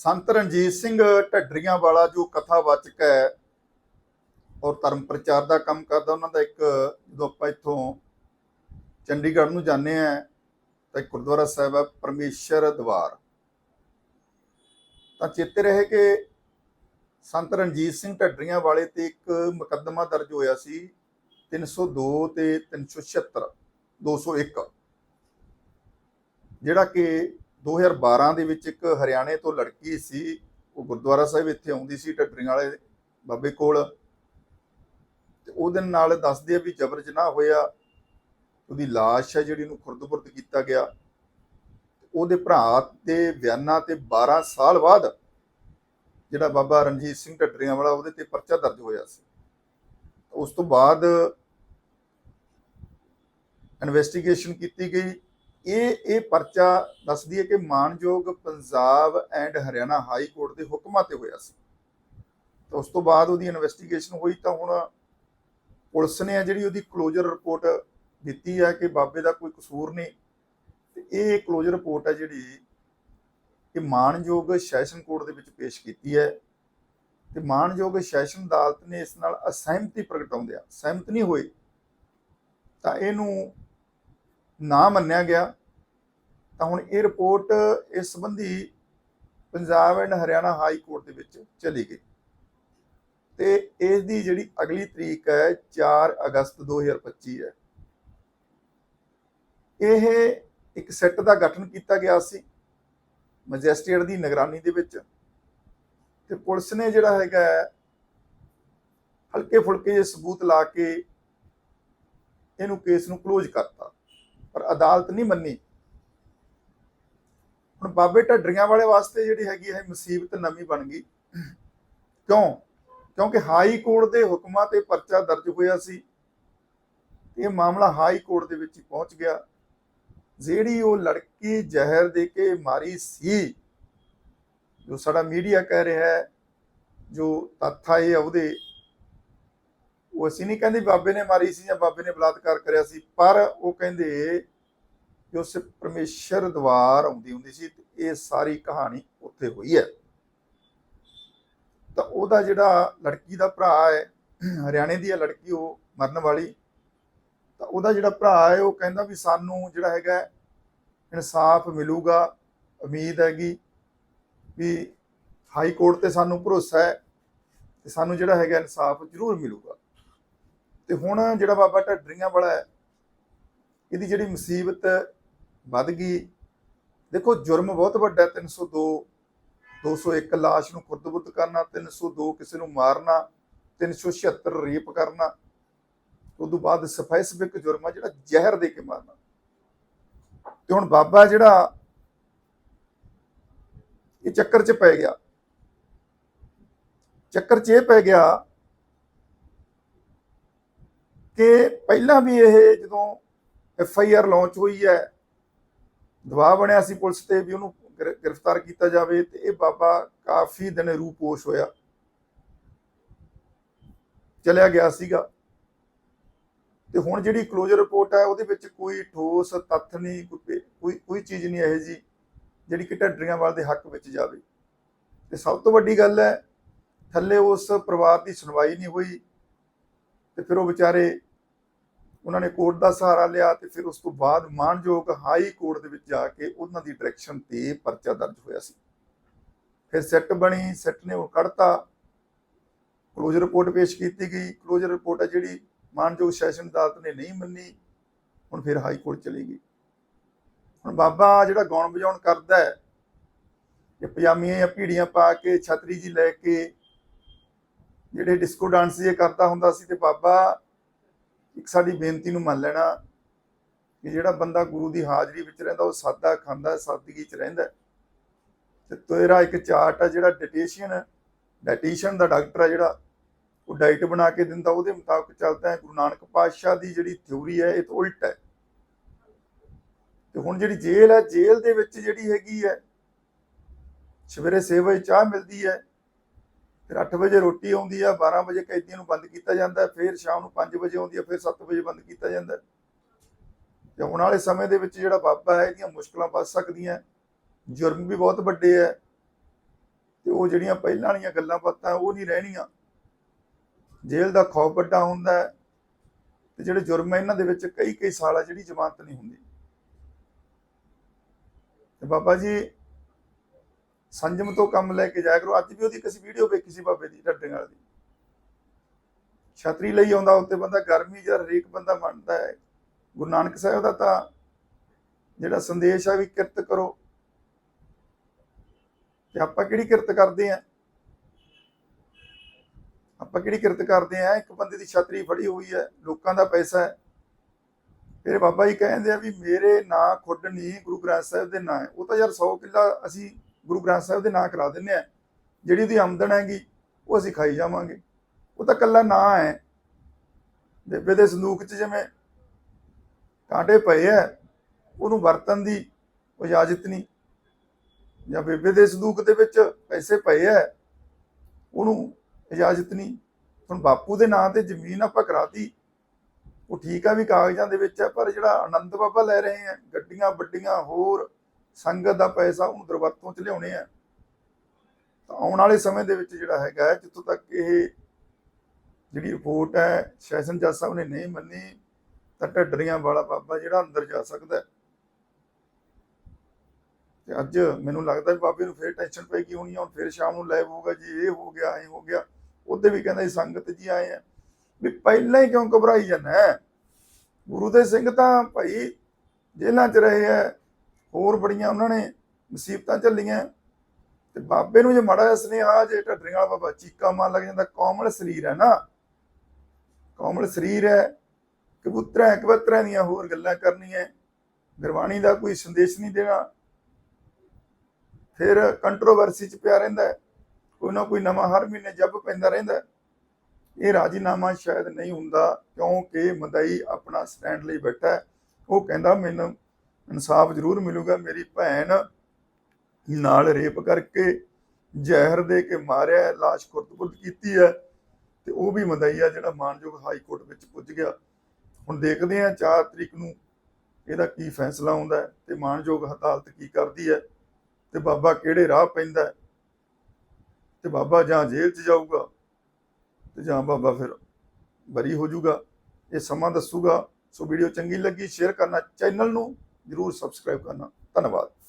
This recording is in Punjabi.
ਸੰਤ ਰਣਜੀਤ ਸਿੰਘ ਢੱਡਰੀਆਂ ਵਾਲਾ ਜੋ ਕਥਾਵਾਚਕ ਹੈ ਔਰ ਧਰਮ ਪ੍ਰਚਾਰ ਦਾ ਕੰਮ ਕਰਦਾ, ਉਹਨਾਂ ਦਾ ਇੱਕ ਜਦੋਂ ਆਪਾਂ ਇੱਥੋਂ ਚੰਡੀਗੜ੍ਹ ਨੂੰ ਜਾਂਦੇ ਆ ਤਾਂ ਇੱਕ ਗੁਰਦੁਆਰਾ ਸਾਹਿਬ ਹੈ ਪਰਮੇਸ਼ਰ ਦਵਾਰ। ਤਾਂ ਚੇਤੇ ਰਹੇ ਕਿ ਸੰਤ ਰਣਜੀਤ ਸਿੰਘ ਢੱਡਰੀਆਂ ਵਾਲੇ ਤੇ ਇੱਕ ਮੁਕੱਦਮਾ ਦਰਜ ਹੋਇਆ ਸੀ 302 ਤੇ 376 201 ਜਿਹੜਾ ਕਿ 2012 ਦੇ ਵਿੱਚ ਇੱਕ ਹਰਿਆਣੇ ਤੋਂ ਲੜਕੀ ਸੀ, ਉਹ ਗੁਰਦੁਆਰਾ ਸਾਹਿਬ ਇੱਥੇ ਆਉਂਦੀ ਸੀ ਢੱਡਰੀਆਂ ਵਾਲੇ ਬਾਬੇ ਕੋਲ। ਤੇ ਉਹਦੇ ਨਾਲ ਦੱਸਦੇ ਆ ਵੀ ਜਬਰ ਜਨਾਹ ਹੋਇਆ, ਉਹਦੀ ਲਾਸ਼ ਹੈ ਜਿਹੜੀ ਨੂੰ ਖੁਰਦ-ਬੁਰਦ ਕੀਤਾ ਗਿਆ। ਉਹਦੇ ਭਰਾ ਦੇ ਬਿਆਨਾਂ ਤੇ 12 ਸਾਲ ਬਾਅਦ ਜਿਹੜਾ ਬਾਬਾ ਰਣਜੀਤ ਸਿੰਘ ਢੱਡਰੀਆਂ ਵਾਲਾ ਉਹਦੇ ਤੇ ਪਰਚਾ ਦਰਜ ਹੋਇਆ ਸੀ। ਉਸ ਤੋਂ ਬਾਅਦ ਇਨਵੈਸਟੀਗੇਸ਼ਨ ਕੀਤੀ ਗਈ। ਇਹ ਇਹ ਪਰਚਾ ਦੱਸਦੀ ਹੈ ਕਿ ਮਾਨਯੋਗ Punjab and Haryana high court ਦੇ ਹੁਕਮਾਂ ਤੇ ਹੋਇਆ ਸੀ। ਤਾਂ ਉਸ ਤੋਂ ਬਾਅਦ ਉਹਦੀ ਇਨਵੈਸਟੀਗੇਸ਼ਨ ਹੋਈ ਤਾਂ ਹੁਣ ਪੁਲਿਸ ਨੇ ਜਿਹੜੀ ਉਹਦੀ ਕਲੋਜ਼ਰ ਰਿਪੋਰਟ ਦਿੱਤੀ ਹੈ ਕਿ ਬਾਬੇ ਦਾ ਕੋਈ ਕਸੂਰ ਨਹੀਂ। ਤੇ ਇਹ ਕਲੋਜ਼ਰ ਰਿਪੋਰਟ ਹੈ ਜਿਹੜੀ ਇਹ ਮਾਨਯੋਗ ਸੈਸ਼ਨ ਕੋਰਟ ਦੇ ਵਿੱਚ ਪੇਸ਼ ਕੀਤੀ ਹੈ। ਤੇ ਮਾਨਯੋਗ ਸੈਸ਼ਨ ਅਦਾਲਤ ਨੇ ਇਸ ਨਾਲ ਅਸਹਿਮਤੀ ਪ੍ਰਗਟਾਉਂਦਿਆਂ, ਸਹਿਮਤ ਨਹੀਂ ਹੋਈ ਤਾਂ ਇਹਨੂੰ ਨਾ ਮੰਨਿਆ ਗਿਆ। ਤਾਂ ਹੁਣ ਇਹ ਰਿਪੋਰਟ ਇਸ ਸੰਬੰਧੀ Punjab and Haryana high court ਦੇ ਵਿੱਚ ਚਲੀ ਗਈ। ਤੇ ਇਸ ਦੀ ਜਿਹੜੀ ਅਗਲੀ ਤਰੀਕ ਹੈ 4 ਅਗਸਤ 2025 ਹੈ। ਇਹ ਇੱਕ ਸੈੱਟ ਦਾ ਗਠਨ ਕੀਤਾ ਗਿਆ ਸੀ ਮੈਜਿਸਟ੍ਰੇਟ ਦੀ ਨਿਗਰਾਨੀ ਦੇ ਵਿੱਚ ਤੇ ਪੁਲਿਸ ਨੇ ਜਿਹੜਾ ਹੈਗਾ ਹਲਕੇ ਫੁਲਕੇ ਜਿਹੇ ਸਬੂਤ ਲਾ ਕੇ ਇਹਨੂੰ ਕੇਸ ਨੂੰ ਕਲੋਜ਼ ਕਰਤਾ। ਪਰ ਅਦਾਲਤ ਨਹੀਂ ਮੰਨੀ। ਹੁਣ ਬਾਬੇ ਢੱਡਰੀਆਂ ਵਾਲੇ ਵਾਸਤੇ ਜਿਹੜੀ ਹੈਗੀ ਹੈ ਮੁਸੀਬਤ ਨਵੀਂ ਬਣ ਗਈ। ਕਿਉਂ? ਕਿਉਂਕਿ ਹਾਈ ਕੋਰਟ ਦੇ ਹੁਕਮਾਂ ਤੇ ਪਰਚਾ ਦਰਜ ਹੋਇਆ ਸੀ। ਇਹ ਮਾਮਲਾ ਹਾਈ ਕੋਰਟ ਦੇ ਵਿੱਚ ਪਹੁੰਚ ਗਿਆ। ਜਿਹੜੀ ਉਹ ਲੜਕੀ ਜ਼ਹਿਰ ਦੇ ਕੇ ਮਾਰੀ ਸੀ, ਜੋ ਸਾਡਾ ਮੀਡੀਆ ਕਹਿ ਰਿਹਾ ਹੈ, ਜੋ ਤੱਥ ਆਏ ਆ ਉਹਦੇ ਉਹ ਅਸੀਂ ਨਹੀਂ ਕਹਿੰਦੇ ਬਾਬੇ ਨੇ ਮਾਰੀ ਸੀ ਜਾਂ ਬਾਬੇ ਨੇ ਬਲਾਤਕਾਰ ਕਰਿਆ ਸੀ, ਪਰ ਉਹ ਕਹਿੰਦੇ ਜੋ ਉਸ ਪਰਮੇਸ਼ਰ ਦਵਾਰ ਆਉਂਦੀ ਹੁੰਦੀ ਸੀ ਇਹ ਸਾਰੀ ਕਹਾਣੀ ਉੱਥੇ ਹੋਈ ਹੈ। ਤਾਂ ਉਹਦਾ ਜਿਹੜਾ ਲੜਕੀ ਦਾ ਭਰਾ ਹੈ, ਹਰਿਆਣੇ ਦੀ ਹੈ ਲੜਕੀ, ਉਹ ਮਰਨ ਵਾਲੀ। ਤਾਂ ਉਹਦਾ ਜਿਹੜਾ ਭਰਾ ਹੈ, ਉਹ ਕਹਿੰਦਾ ਵੀ ਸਾਨੂੰ ਜਿਹੜਾ ਹੈਗਾ ਇਨਸਾਫ ਮਿਲੂਗਾ, ਉਮੀਦ ਹੈਗੀ ਵੀ ਹਾਈ ਕੋਰਟ ਤੇ ਸਾਨੂੰ ਭਰੋਸਾ ਹੈ ਤੇ ਸਾਨੂੰ ਜਿਹੜਾ ਹੈਗਾ ਇਨਸਾਫ ਜ਼ਰੂਰ ਮਿਲੂਗਾ। ਤੇ ਹੁਣ ਜਿਹੜਾ ਬਾਬਾ ਢੱਡਰੀਆਂ ਵਾਲਾ ਹੈ, ਇਹਦੀ ਜਿਹੜੀ ਮੁਸੀਬਤ ਵੱਧ ਗਈ। ਦੇਖੋ, ਜੁਰਮ ਬਹੁਤ ਵੱਡਾ ਹੈ 302 201 ਲਾਸ਼ ਨੂੰ ਖੁਰਦਬੁਰਦ ਕਰਨਾ 302 ਕਿਸੇ ਨੂੰ ਮਾਰਨਾ 376 ਰੇਪ ਕਰਨਾ ਉਸ ਤੋਂ ਬਾਅਦ ਸਪੈਸਿਫਿਕ ਜੁਰਮ ਆ, ਜਿਹੜਾ ਜ਼ਹਿਰ ਦੇ ਕੇ ਮਾਰਨਾ। ਤੇ ਹੁਣ ਬਾਬਾ ਜਿਹੜਾ ਇਹ ਚੱਕਰ 'ਚ ਪੈ ਗਿਆ, ਚੱਕਰ 'ਚ ਇਹ ਪੈ ਗਿਆ ਕਿ ਪਹਿਲਾਂ ਵੀ ਇਹ ਜਦੋਂ ਐਫ ਆਈ ਆਰ ਲਾਂਚ ਹੋਈ ਹੈ ਦਬਾਅ ਬਣਿਆ ਸੀ ਪੁਲਿਸ ਤੇ ਵੀ ਉਹਨੂੰ ਗ੍ਰਿਫਤਾਰ ਕੀਤਾ ਜਾਵੇ ਤੇ ਇਹ ਬਾਬਾ ਕਾਫੀ ਦਿਨ ਰੂਪੋਸ਼ ਹੋਇਆ। ਚਲਿਆ ਗਿਆ ਸੀਗਾ। ਤੇ ਹੁਣ ਜਿਹੜੀ ਕਲੋਜ਼ਰ ਰਿਪੋਰਟ ਹੈ, ਉਹਦੇ ਵਿੱਚ ਕੋਈ ਠੋਸ ਤੱਥ ਨਹੀਂ, ਕੋਈ ਕੋਈ ਕੋਈ ਚੀਜ਼ ਨਹੀਂ ਇਹ ਜੀ ਜਿਹੜੀ ਕਿ ਢੱਡਰੀਆਂ ਵਾਲ ਦੇ ਹੱਕ ਵਿੱਚ ਜਾਵੇ। ਤੇ ਸਭ ਤੋਂ ਵੱਡੀ ਗੱਲ ਹੈ, ਥੱਲੇ ਉਸ ਪਰਿਵਾਰ ਦੀ ਸੁਣਵਾਈ ਨਹੀਂ ਹੋਈ, ਤੇ ਫਿਰ ਉਹ ਵਿਚਾਰੇ ਉਹਨਾਂ ਨੇ ਕੋਰਟ ਦਾ ਸਹਾਰਾ ਲਿਆ ਤੇ ਫਿਰ ਉਸ ਤੋਂ ਬਾਅਦ ਮਾਨਯੋਗ ਹਾਈ ਕੋਰਟ ਦੇ ਵਿੱਚ ਜਾ ਕੇ ਉਹਨਾਂ ਦੀ ਡਾਇਰੈਕਸ਼ਨ ਤੇ ਪਰਚਾ ਦਰਜ ਹੋਇਆ ਸੀ। ਫਿਰ ਸੈੱਟ ਬਣੀ, ਸੈੱਟ ਨੇ ਉਹ ਕੱਢਤਾ। ਕਲੋਜ਼ਰ ਰਿਪੋਰਟ ਪੇਸ਼ ਕੀਤੀ ਗਈ। ਕਲੋਜ਼ਰ ਰਿਪੋਰਟ ਹੈ ਜਿਹੜੀ ਮਾਨਯੋਗ ਸੈਸ਼ਨ ਅਦਾਲਤ ਨੇ ਨਹੀਂ ਮੰਨੀ, ਹੁਣ ਫਿਰ ਹਾਈ ਕੋਰਟ ਚਲੀ ਗਈ। ਹੁਣ ਬਾਬਾ ਜਿਹੜਾ ਗਾਉਣ ਵਜਾਉਣ ਕਰਦਾ ਹੈ, ਇਹ ਪਜਾਮੀਆਂ ਜਾਂ ਪੀੜੀਆਂ ਪਾ ਕੇ, ਛਤਰੀ ਜੀ ਲੈ ਕੇ, ਜਿਹੜੇ ਡਿਸਕੋ ਡਾਂਸ ਜੇ ਕਰਦਾ ਹੁੰਦਾ ਸੀ ਤੇ ਬਾਬਾ ਇੱਕ ਸਾਡੀ ਬੇਨਤੀ ਨੂੰ ਮੰਨ ਲੈਣਾ ਕਿ ਜਿਹੜਾ ਬੰਦਾ ਗੁਰੂ ਦੀ ਹਾਜ਼ਰੀ ਵਿੱਚ ਰਹਿੰਦਾ, ਉਹ ਸਾਦਾ ਖਾਂਦਾ, ਸਾਦਗੀ 'ਚ ਰਹਿੰਦਾ ਤੇ ਤੇਰਾ ਇੱਕ ਚਾਰਟ ਆ ਜਿਹੜਾ ਡਿਟੇਸ਼ਨ ਡਾਈਟੀਸ਼ੀਅਨ ਦਾ ਡਾਕਟਰ ਆ ਜਿਹੜਾ, ਉਹ ਡਾਈਟ ਬਣਾ ਕੇ ਦਿੰਦਾ, ਉਹਦੇ ਮੁਤਾਬਕ ਚੱਲਦਾ ਹੈ, ਗੁਰੂ ਨਾਨਕ ਪਾਤਸ਼ਾਹ ਦੀ ਜਿਹੜੀ ਥਿਉਰੀ ਹੈ, ਇਹ ਤੋਂ ਉਲਟ ਹੈ। ਤੇ ਹੁਣ ਜਿਹੜੀ ਜੇਲ੍ਹ ਹੈ, ਜੇਲ੍ਹ ਦੇ ਵਿੱਚ ਜਿਹੜੀ ਹੈਗੀ ਹੈ, ਸਵੇਰੇ 6 ਵਜੇ ਚਾਹ ਮਿਲਦੀ ਹੈ ਫਿਰ 8 ਵਜੇ ਰੋਟੀ ਆਉਂਦੀ ਆ 12 ਵਜੇ ਕੈਦੀਆਂ ਨੂੰ ਬੰਦ ਕੀਤਾ ਜਾਂਦਾ, ਫਿਰ ਸ਼ਾਮ ਨੂੰ 5 ਵਜੇ ਆਉਂਦੀ ਹੈ ਫਿਰ 7 ਵਜੇ ਬੰਦ ਕੀਤਾ ਜਾਂਦਾ। ਹੈ। ਤੇ ਆਉਣ ਵਾਲੇ ਸਮੇਂ ਦੇ ਵਿੱਚ ਜਿਹੜਾ ਬਾਬਾ ਹੈ, ਇਹਦੀਆਂ ਮੁਸ਼ਕਲਾਂ ਵੱਧ ਸਕਦੀਆਂ। ਜੁਰਮ ਵੀ ਬਹੁਤ ਵੱਡੇ ਹੈ ਤੇ ਉਹ ਜਿਹੜੀਆਂ ਪਹਿਲਾਂ ਵਾਲੀਆਂ ਗੱਲਾਂ ਬਾਤਾਂ, ਉਹ ਨਹੀਂ ਰਹਿਣੀਆਂ। ਜੇਲ੍ਹ ਦਾ ਖੌਫ ਵੱਡਾ ਹੁੰਦਾ ਹੈ। ਤੇ ਜਿਹੜੇ ਜੁਰਮ ਇਹਨਾਂ ਦੇ ਵਿੱਚ ਕਈ ਕਈ ਸਾਲ ਆ ਜਿਹੜੀ ਜ਼ਮਾਨਤ ਨਹੀਂ ਹੁੰਦੀ। ਤੇ ਬਾਬਾ ਜੀ ਸੰਜਮ ਤੋਂ ਕੰਮ ਲੈ ਕੇ ਜਾਇਆ ਕਰੋ। ਅੱਜ ਵੀ ਉਹਦੀ ਅਸੀਂ ਵੀਡੀਓ ਵੇਖੀ ਸੀ ਬਾਬੇ ਦੀ ਢੱਡਿਆਂ ਵਾਲੀ। ਦੀ ਛਤਰੀ ਲਈ ਆਉਂਦਾ, ਉੱਤੇ ਬੰਦਾ ਗਰਮੀ ਜਦ ਹਰੇਕ ਬੰਦਾ ਮੰਨਦਾ ਹੈ। ਗੁਰੂ ਨਾਨਕ ਸਾਹਿਬ ਦਾ ਤਾਂ ਜਿਹੜਾ ਸੰਦੇਸ਼ ਆ ਵੀ ਕਿਰਤ ਕਰੋ। ਤੇ ਆਪਾਂ ਕਿਹੜੀ ਕਿਰਤ ਕਰਦੇ ਆ? ਆਪਾਂ ਕਿਹੜੀ ਕਿਰਤ ਕਰਦੇ ਆ? ਇੱਕ ਬੰਦੇ ਦੀ ਛਤਰੀ ਫੜੀ ਹੋਈ ਹੈ, ਲੋਕਾਂ ਦਾ ਪੈਸਾ ਹੈ। ਫਿਰ ਬਾਬਾ ਜੀ ਕਹਿੰਦੇ ਆ ਵੀ ਮੇਰੇ ਨਾਂ ਖੁੱਡ ਨਹੀਂ ਗੁਰੂ ਗ੍ਰੰਥ ਸਾਹਿਬ ਦੇ ਨਾਂ ਉਹ ਤਾਂ ਯਾਰ 100 ਕਿੱਲਾ ਅਸੀਂ ਗੁਰੂ ਗ੍ਰੰਥ ਸਾਹਿਬ ਦੇ ਨਾਂ ਕਰਾ ਦਿੰਨੇ ਆ। ਜਿਹੜੀ ਉਹਦੀ ਆਮਦਨ ਹੈਗੀ, ਉਹ ਅਸੀਂ ਖਾਈ ਜਾਵਾਂਗੇ। ਉਹ ਤਾਂ ਕੱਲਾ ਨਾਂ ਹੈ। ਬੇਬੇ ਦੇ ਸੰਦੂਕ 'ਚ ਜਿਵੇਂ ਕਾਂਟੇ ਪਏ ਆ, ਉਹਨੂੰ ਵਰਤਨ ਦੀ ਇਜਾਜ਼ਤ ਨਹੀਂ। ਜਾਂ ਬੇਬੇ ਦੇ ਸੰਦੂਕ ਦੇ ਵਿੱਚ ਪੈਸੇ ਪਏ ਆ, ਉਹਨੂੰ ਇਜਾਜ਼ਤ ਨਹੀਂ। ਹੁਣ ਬਾਪੂ ਦੇ ਨਾਂ ਤੇ ਜ਼ਮੀਨ ਆਪਾਂ ਕਰਾਤੀ, ਉਹ ਠੀਕ ਆ ਵੀ ਕਾਗਜ਼ਾਂ ਦੇ ਵਿੱਚ ਹੈ ਪਰ ਜਿਹੜਾ ਆਨੰਦ ਬਾਬਾ ਲੈ ਰਹੇ ਆ, ਗੱਡੀਆਂ, ਵੱਡੀਆਂ, ਹੋਰ ਸੰਗਤ ਦਾ ਪੈਸਾ ਉਹਨੂੰ ਦਰਵਰਤੋਂ ਚ ਲਿਆਉਣੇ ਆ। ਤਾਂ ਆਉਣ ਵਾਲੇ ਸਮੇਂ ਦੇ ਵਿੱਚ ਜਿਹੜਾ ਹੈਗਾ ਜਿੱਥੋਂ ਤੱਕ ਇਹ ਜਿਹੜੀ ਰਿਪੋਰਟ ਹੈ, ਸੈਸ਼ਨ ਜੱਜ ਸਾਹਿਬ ਨੇ ਨਹੀਂ ਮੰਨੀ, ਤਾਂ ਢੱਡਰੀਆਂ ਵਾਲਾ ਬਾਬਾ ਜਿਹੜਾ ਅੰਦਰ ਜਾ ਸਕਦਾ ਤੇ ਅੱਜ ਮੈਨੂੰ ਲੱਗਦਾ ਵੀ ਬਾਬੇ ਨੂੰ ਫੇਰ ਟੈਨਸ਼ਨ ਪੈ ਗਈ ਹੋਣੀ ਆ, ਹੁਣ ਫੇਰ ਸ਼ਾਮ ਨੂੰ ਲਾਈਵ ਹੋਊਗਾ ਜੀ, ਇਹ ਹੋ ਗਿਆ ਇਹ ਹੋ ਗਿਆ। ਉਹਦੇ ਵੀ ਕਹਿੰਦਾ ਸੀ ਸੰਗਤ ਜੀ ਆਏ ਆ। ਵੀ ਪਹਿਲਾਂ ਹੀ ਕਿਉਂ ਘਬਰਾਈ ਜਾਂਦਾ ਗੁਰੂ ਦੇ ਸਿੰਘ ਤਾਂ ਭਾਈ ਜੇਲ੍ਹਾਂ 'ਚ ਰਹੇ ਆ ਹੋਰ ਬੜੀਆਂ ਉਹਨਾਂ ਨੇ ਮੁਸੀਬਤਾਂ ਝੱਲੀਆਂ। ਤੇ ਬਾਬੇ ਨੂੰ ਜੇ ਮਾੜਾ ਜਿਹਾ ਸੁਨੇਹਾ ਜੇ ਢੱਡਰੀਆਂ ਵਾਲਾ ਬਾਬਾ, ਚੀਕਾ ਮਾਰ ਲੱਗ ਜਾਂਦਾ, ਕੋਮਲ ਸਰੀਰ ਹੈ ਨਾ। ਕੋਮਲ ਸਰੀਰ ਹੈ, ਕਬੂਤਰਾਂ ਕਬੂਤਰਾਂ ਦੀਆਂ ਹੋਰ ਗੱਲਾਂ ਕਰਨੀਆਂ। ਗੁਰਬਾਣੀ ਦਾ ਕੋਈ ਸੰਦੇਸ਼ ਨਹੀਂ ਦੇਣਾ। ਫਿਰ ਕੰਟਰੋਵਰਸੀ ਚ ਪਿਆ ਰਹਿੰਦਾ ਕੋਈ ਨਾ ਕੋਈ ਨਵਾਂ ਹਰ ਮਹੀਨੇ ਜੱਬ ਪੈਂਦਾ ਰਹਿੰਦਾ ਇਹ ਰਾਜੀਨਾਮਾ ਸ਼ਾਇਦ ਨਹੀਂ ਹੁੰਦਾ, ਕਿਉਂਕਿ ਮਦਈ ਆਪਣਾ ਸਟੈਂਡ ਲਈ ਬੈਠਾ ਉਹ ਕਹਿੰਦਾ, ਮੈਨੂੰ ਇਨਸਾਫ ਜ਼ਰੂਰ ਮਿਲੂਗਾ। ਮੇਰੀ ਭੈਣ ਨਾਲ ਰੇਪ ਕਰਕੇ ਜ਼ਹਿਰ ਦੇ ਕੇ ਮਾਰਿਆ ਲਾਸ਼ ਖੁਰਦ-ਬੁਰਦ ਕੀਤੀ ਹੈ ਤੇ ਉਹ ਵੀ ਮਦਈ ਜਿਹੜਾ ਮਾਨਯੋਗ ਹਾਈ ਕੋਰਟ ਵਿੱਚ ਪੁੱਜ ਗਿਆ। ਹੁਣ ਦੇਖਦੇ ਹਾਂ 4 ਤਰੀਕ ਨੂੰ ਇਹਦਾ ਕੀ ਫੈਸਲਾ ਆਉਂਦਾ ਹੈ ਤੇ ਮਾਨਯੋਗ ਅਦਾਲਤ ਕੀ ਕਰਦੀ ਹੈ ਤੇ ਬਾਬਾ ਕਿਹੜੇ ਰਾਹ ਪੈਂਦਾ ਹੈ ਤੇ ਬਾਬਾ ਜਾਂ ਜੇਲ੍ਹ 'ਚ ਜਾਊਗਾ ਤੇ ਜਾਂ ਬਾਬਾ ਫਿਰ ਬਰੀ ਹੋ ਜਾਊਗਾ। ਇਹ ਸਮਾਂ ਦੱਸੂਗਾ। ਸੋ ਵੀਡੀਓ ਚੰਗੀ ਲੱਗੀ, ਸ਼ੇਅਰ ਕਰਨਾ ਚੈਨਲ ਨੂੰ। ਜਰੂਰ ਸਬਸਕ੍ਰਾਈਬ ਕਰਨਾ। ਧੰਨਵਾਦ।